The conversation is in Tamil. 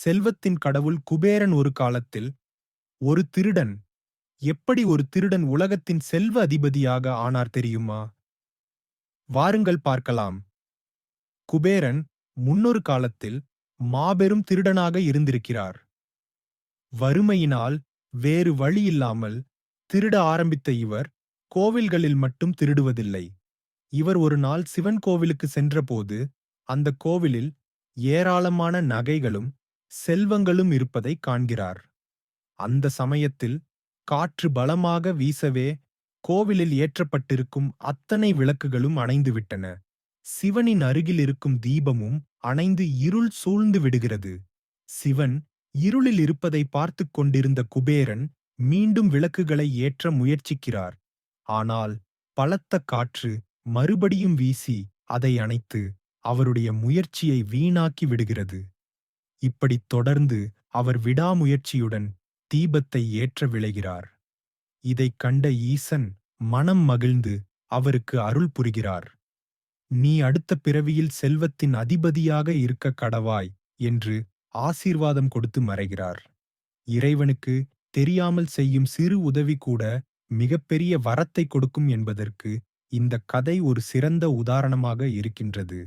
செல்வத்தின் கடவுள் குபேரன் ஒரு காலத்தில் ஒரு திருடன். எப்படி ஒரு திருடன் உலகத்தின் செல்வ அதிபதியாக ஆனார் தெரியுமா? வாருங்கள் பார்க்கலாம். குபேரன் முன்னொரு காலத்தில் மாபெரும் திருடனாக இருந்திருக்கிறார். வறுமையினால் வேறு வழியில்லாமல் திருட ஆரம்பித்த இவர் கோவில்களில் மட்டும் திருடுவதில்லை. இவர் ஒரு நாள் சிவன் கோவிலுக்கு சென்றபோது அந்த கோவிலில் ஏராளமான நகைகளும் செல்வங்களும் இருப்பதை காண்கிறார். அந்த சமயத்தில் காற்று பலமாக வீசவே கோவிலில் ஏற்றப்பட்டிருக்கும் அத்தனை விளக்குகளும் அணைந்துவிட்டன. சிவனின் அருகில் இருக்கும் தீபமும் அணைந்து இருள் சூழ்ந்து விடுகிறது. சிவன் இருளில் இருப்பதை பார்த்துக் கொண்டிருந்த குபேரன் மீண்டும் விளக்குகளை ஏற்ற முயற்சிக்கிறார். ஆனால் பலத்த காற்று மறுபடியும் வீசி அதை அணைத்து அவருடைய முயற்சியை வீணாக்கி விடுகிறது. இப்படித் தொடர்ந்து அவர் விடாமுயற்சியுடன் தீபத்தை ஏற்ற விளைகிறார். இதைக் கண்ட ஈசன் மனம் மகிழ்ந்து அவருக்கு அருள் புரிகிறார். நீ அடுத்த பிறவியில் செல்வத்தின் அதிபதியாக இருக்க கடவாய் என்று ஆசீர்வாதம் கொடுத்து மறைகிறார். இறைவனுக்கு தெரியாமல் செய்யும் சிறு உதவி கூட மிகப்பெரிய வரத்தை கொடுக்கும் என்பதற்கு இந்த கதை ஒரு சிறந்த உதாரணமாக இருக்கின்றது.